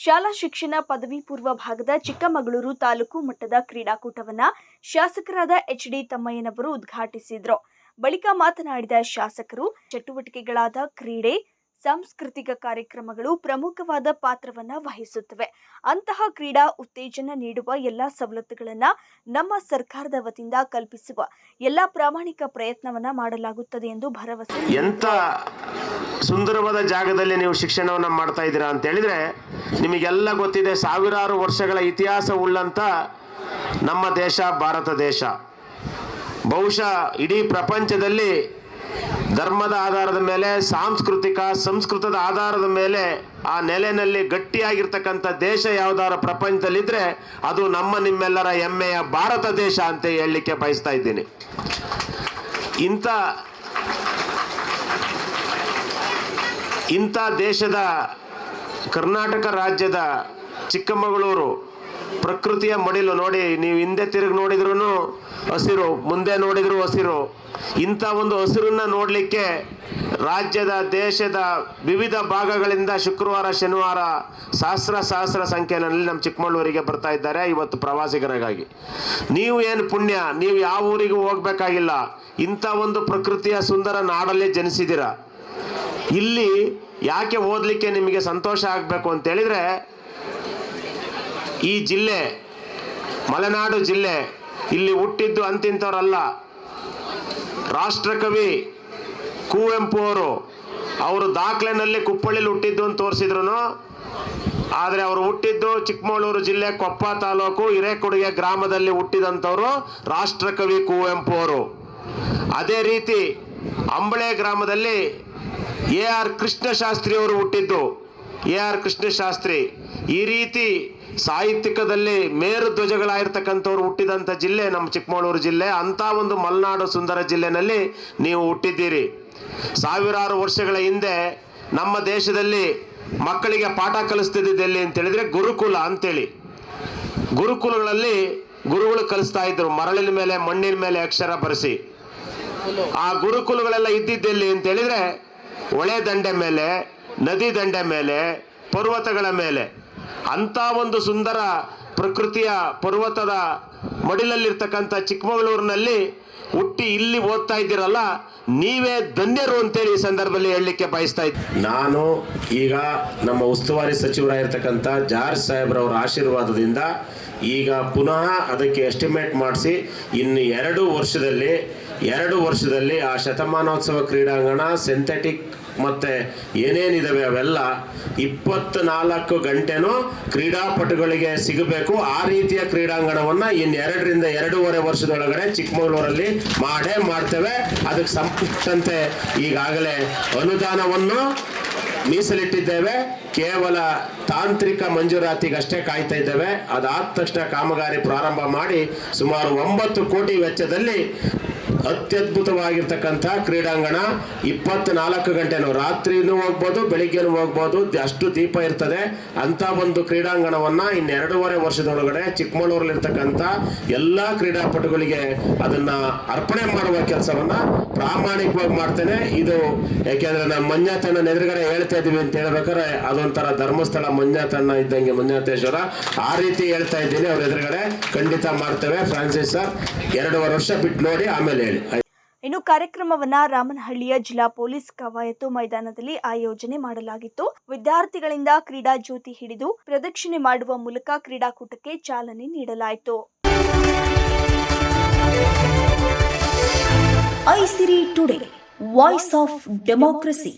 ಶಾಲಾ ಶಿಕ್ಷಣ ಪದವಿ ಪೂರ್ವ ಭಾಗದ ಚಿಕ್ಕಮಗಳೂರು ತಾಲೂಕು ಮಟ್ಟದ ಕ್ರೀಡಾಕೂಟವನ್ನ ಶಾಸಕರಾದ ಎಚ್ ಡಿ ತಮ್ಮಯ್ಯನವರು ಉದ್ಘಾಟಿಸಿದ್ರು. ಬಳಿಕ ಮಾತನಾಡಿದ ಶಾಸಕರು, ಚಟುವಟಿಕೆಗಳಾದ ಕ್ರೀಡೆ ಸಾಂಸ್ಕೃತಿಕ ಕಾರ್ಯಕ್ರಮಗಳು ಪ್ರಮುಖವಾದ ಪಾತ್ರವನ್ನ ವಹಿಸುತ್ತವೆ. ಅಂತಹ ಕ್ರೀಡಾ ಉತ್ತೇಜನ ನೀಡುವ ಎಲ್ಲ ಸವಲತ್ತುಗಳನ್ನ ನಮ್ಮ ಸರ್ಕಾರದ ವತಿಯಿಂದ ಕಲ್ಪಿಸುವ ಎಲ್ಲ ಪ್ರಾಮಾಣಿಕ ಪ್ರಯತ್ನವನ್ನ ಮಾಡಲಾಗುತ್ತದೆ ಎಂದು ಭರವಸೆ ಎಂಥ ಸುಂದರವಾದ ಜಾಗದಲ್ಲಿ ನೀವು ಶಿಕ್ಷಣವನ್ನು ಮಾಡ್ತಾ ಇದ್ದೀರಾ ಅಂತ ಹೇಳಿದ್ರೆ ನಿಮಗೆಲ್ಲ ಗೊತ್ತಿದೆ ಸಾವಿರಾರು ವರ್ಷಗಳ ಇತಿಹಾಸ ಉಳ್ಳಂಥ ನಮ್ಮ ದೇಶ ಭಾರತ ದೇಶ. ಬಹುಶಃ ಇಡೀ ಪ್ರಪಂಚದಲ್ಲಿ ಧರ್ಮದ ಆಧಾರದ ಮೇಲೆ, ಸಾಂಸ್ಕೃತಿಕ, ಸಂಸ್ಕೃತದ ಆಧಾರದ ಮೇಲೆ ಆ ನೆಲೆಯಲ್ಲಿ ಗಟ್ಟಿಯಾಗಿರ್ತಕ್ಕಂಥ ದೇಶ ಯಾವ್ದಾರ ಪ್ರಪಂಚದಲ್ಲಿದ್ದರೆ ಅದು ನಮ್ಮ ನಿಮ್ಮೆಲ್ಲರ ಹೆಮ್ಮೆಯ ಭಾರತ ದೇಶ ಅಂತ ಹೇಳಲಿಕ್ಕೆ ಬಯಸ್ತಾ ಇದ್ದೀನಿ. ಇಂಥ ಇಂಥ ದೇಶದ ಕರ್ನಾಟಕ ರಾಜ್ಯದ ಚಿಕ್ಕಮಗಳೂರು ಪ್ರಕೃತಿಯ ಮಡಿಲು ನೋಡಿ, ನೀವು ಹಿಂದೆ ತಿರುಗಿ ನೋಡಿದ್ರು ಹಸಿರು, ಮುಂದೆ ನೋಡಿದ್ರು ಹಸಿರು. ಇಂಥ ಒಂದು ಹಸಿರನ್ನ ನೋಡಲಿಕ್ಕೆ ರಾಜ್ಯದ, ದೇಶದ ವಿವಿಧ ಭಾಗಗಳಿಂದ ಶುಕ್ರವಾರ, ಶನಿವಾರ ಸಹಸ್ರ ಸಹಸ್ರ ಸಂಖ್ಯೆಯಲ್ಲಿ ನಮ್ಮ ಚಿಕ್ಕಮಗಳೂರಿಗೆ ಬರ್ತಾ ಇದ್ದಾರೆ ಇವತ್ತು ಪ್ರವಾಸಿಗರಿಗಾಗಿ. ನೀವು ಏನು ಪುಣ್ಯ, ನೀವು ಯಾವ ಊರಿಗೂ ಹೋಗ್ಬೇಕಾಗಿಲ್ಲ. ಇಂಥ ಒಂದು ಪ್ರಕೃತಿಯ ಸುಂದರ ನಾಡಲ್ಲೇ ಜನಿಸಿದ್ದೀರ. ಇಲ್ಲಿ ಯಾಕೆ ಓದಲಿಕ್ಕೆ ನಿಮಗೆ ಸಂತೋಷ ಆಗಬೇಕು ಅಂತ ಹೇಳಿದ್ರೆ ಈ ಜಿಲ್ಲೆ, ಮಲೆನಾಡು ಜಿಲ್ಲೆ ಇಲ್ಲಿ ಹುಟ್ಟಿದ್ದು ಅಂತಿಂಥವ್ರಲ್ಲ. ರಾಷ್ಟ್ರಕವಿ ಕುವೆಂಪು ಅವರು ಅವರು ದಾಖಲೆನಲ್ಲಿ ಕುಪ್ಪಳ್ಳಿಲಿ ಹುಟ್ಟಿದ್ದು ಅಂತ ತೋರಿಸಿದ್ರು ಆದರೆ ಅವರು ಹುಟ್ಟಿದ್ದು ಚಿಕ್ಕಮಗಳೂರು ಜಿಲ್ಲೆ ಕೊಪ್ಪ ತಾಲೂಕು ಹಿರೇಕೊಡುಗೆ ಗ್ರಾಮದಲ್ಲಿ ಹುಟ್ಟಿದಂಥವರು ರಾಷ್ಟ್ರಕವಿ ಕುವೆಂಪು ಅವರು. ಅದೇ ರೀತಿ ಅಂಬಳೆ ಗ್ರಾಮದಲ್ಲಿ ಎ ಆರ್ ಕೃಷ್ಣಶಾಸ್ತ್ರಿ ಅವರು ಹುಟ್ಟಿದ್ದು. ಎ ಆರ್ ಕೃಷ್ಣಶಾಸ್ತ್ರಿ, ಈ ರೀತಿ ಸಾಹಿತ್ಯಿಕದಲ್ಲಿ ಮೇರು ಧ್ವಜಗಳಾಗಿರ್ತಕ್ಕಂಥವ್ರು ಹುಟ್ಟಿದಂಥ ಜಿಲ್ಲೆ ನಮ್ಮ ಚಿಕ್ಕಮಗಳೂರು ಜಿಲ್ಲೆ, ಅಂಥ ಒಂದು ಮಲೆನಾಡು ಸುಂದರ ಜಿಲ್ಲೆನಲ್ಲಿ ನೀವು ಹುಟ್ಟಿದ್ದೀರಿ. ಸಾವಿರಾರು ವರ್ಷಗಳ ಹಿಂದೆ ನಮ್ಮ ದೇಶದಲ್ಲಿ ಮಕ್ಕಳಿಗೆ ಪಾಠ ಕಲಿಸ್ತಿದ್ದಿದ್ದು ಎಲ್ಲಿ ಅಂತ ಹೇಳಿದ್ರೆ ಗುರುಕುಲ ಅಂತೇಳಿ. ಗುರುಕುಲಗಳಲ್ಲಿ ಗುರುಗಳು ಕಲಿಸ್ತಾ ಇದ್ರು, ಮರಳಿನ ಮೇಲೆ, ಮಣ್ಣಿನ ಮೇಲೆ ಅಕ್ಷರ ಬರೆಸಿ. ಆ ಗುರುಕುಲಗಳೆಲ್ಲ ಇದ್ದಿದ್ದೆಲ್ಲಿ ಅಂತ ಹೇಳಿದ್ರೆ ಒಳೆ ದಂಡೆ ಮೇಲೆ ನದಿ ದಂಡೆ ಮೇಲೆ ಪರ್ವತಗಳ ಮೇಲೆ. ಅಂಥ ಒಂದು ಸುಂದರ ಪ್ರಕೃತಿಯ ಪರ್ವತದ ಮಡಿಲಲ್ಲಿರ್ತಕ್ಕಂಥ ಚಿಕ್ಕಮಗಳೂರಿನಲ್ಲಿ ಹುಟ್ಟಿ ಇಲ್ಲಿ ಓದ್ತಾ ಇದ್ದೀರಲ್ಲ, ನೀವೇ ಧನ್ಯರು ಅಂತೇಳಿ ಈ ಸಂದರ್ಭದಲ್ಲಿ ಹೇಳಲಿಕ್ಕೆ ಬಯಸ್ತಾ ಇದ್ದೆ. ನಾನು ಈಗ ನಮ್ಮ ಉಸ್ತುವಾರಿ ಸಚಿವರಾಗಿರ್ತಕ್ಕಂಥ ಜಾರ್ಜ್ ಸಾಹೇಬ್ರವರ ಆಶೀರ್ವಾದದಿಂದ ಈಗ ಪುನಃ ಅದಕ್ಕೆ ಎಸ್ಟಿಮೇಟ್ ಮಾಡಿಸಿ ಇನ್ನು ಎರಡು ವರ್ಷದಲ್ಲಿ ಎರಡು ವರ್ಷದಲ್ಲಿ ಆ ಶತಮಾನೋತ್ಸವ ಕ್ರೀಡಾಂಗಣ ಸಿಂಥೆಟಿಕ್ ಮತ್ತೆ ಏನೇನಿದಾವೆ ಅವೆಲ್ಲ ಇಪ್ಪತ್ನಾಲ್ಕು ಗಂಟೆನೂ ಕ್ರೀಡಾಪಟುಗಳಿಗೆ ಸಿಗಬೇಕು. ಆ ರೀತಿಯ ಕ್ರೀಡಾಂಗಣವನ್ನ ಇನ್ನೆರಡರಿಂದ ಎರಡೂವರೆ ವರ್ಷದೊಳಗಡೆ ಚಿಕ್ಕಮಗಳೂರಲ್ಲಿ ಮಾಡೇ ಮಾಡ್ತೇವೆ. ಅದಕ್ಕೆ ಸಂಬಂಧಿಸಿದಂತೆ ಈಗಾಗಲೇ ಅನುದಾನವನ್ನು ಮೀಸಲಿಟ್ಟಿದ್ದೇವೆ. ಕೇವಲ ತಾಂತ್ರಿಕ ಮಂಜೂರಾತಿಗಷ್ಟೇ ಕಾಯ್ತಾ ಇದ್ದೇವೆ. ಅದಾದ ತಕ್ಷಣ ಕಾಮಗಾರಿ ಪ್ರಾರಂಭ ಮಾಡಿ ಸುಮಾರು ಒಂಬತ್ತು ಕೋಟಿ ವೆಚ್ಚದಲ್ಲಿ ಅತ್ಯದ್ಭುತವಾಗಿರ್ತಕ್ಕಂಥ ಕ್ರೀಡಾಂಗಣ ಇಪ್ಪತ್ನಾಲ್ಕು ಗಂಟೆನೂ ರಾತ್ರಿನೂ ಹೋಗ್ಬೋದು, ಬೆಳಿಗ್ಗೆನೂ ಹೋಗ್ಬೋದು, ಅಷ್ಟು ದೀಪ ಇರ್ತದೆ. ಅಂತ ಒಂದು ಕ್ರೀಡಾಂಗಣವನ್ನ ಇನ್ನೆರಡೂವರೆ ವರ್ಷದೊಳಗಡೆ ಚಿಕ್ಕಮಗಳೂರಲ್ಲಿರ್ತಕ್ಕಂಥ ಎಲ್ಲ ಕ್ರೀಡಾಪಟುಗಳಿಗೆ ಅದನ್ನ ಅರ್ಪಣೆ ಮಾಡುವ ಕೆಲಸವನ್ನ ಪ್ರಾಮಾಣಿಕವಾಗಿ ಮಾಡ್ತೇನೆ. ಇದು ಯಾಕೆಂದ್ರೆ ನಮ್ಮ ಮಂಜಾತನ ಎದುರುಗಡೆ ಹೇಳ್ತಾ ಇದ್ದೀವಿ ಅಂತ ಹೇಳ್ಬೇಕಾದ್ರೆ ಅದೊಂಥರ ಧರ್ಮಸ್ಥಳ ಮಂಜಾತನ ಇದ್ದಂಗೆ ಮಂಜಾತೇಶ್ವರ. ಆ ರೀತಿ ಹೇಳ್ತಾ ಇದ್ದೀನಿ. ಅವ್ರ ಎದುರುಗಡೆ ಖಂಡಿತ ಮಾಡ್ತೇವೆ. ಫ್ರಾನ್ಸಿಸ್ ಸರ್, ಎರಡೂವರೆ ವರ್ಷ ಬಿಟ್ಟು ನೋಡಿ, ಆಮೇಲೆ ಹೇಳಿ. ಇನ್ನು ಕಾರ್ಯಕ್ರಮವನ್ನ ರಾಮನಹಳ್ಳಿಯ ಜಿಲ್ಲಾ ಪೊಲೀಸ್ ಕವಾಯತು ಮೈದಾನದಲ್ಲಿ ಆಯೋಜನೆ ಮಾಡಲಾಗಿತ್ತು. ವಿದ್ಯಾರ್ಥಿಗಳಿಂದ ಕ್ರೀಡಾ ಜ್ಯೋತಿ ಹಿಡಿದು ಪ್ರದಕ್ಷಿಣೆ ಮಾಡುವ ಮೂಲಕ ಕ್ರೀಡಾಕೂಟಕ್ಕೆ ಚಾಲನೆ ನೀಡಲಾಯಿತು. Aisiri today voice of democracy.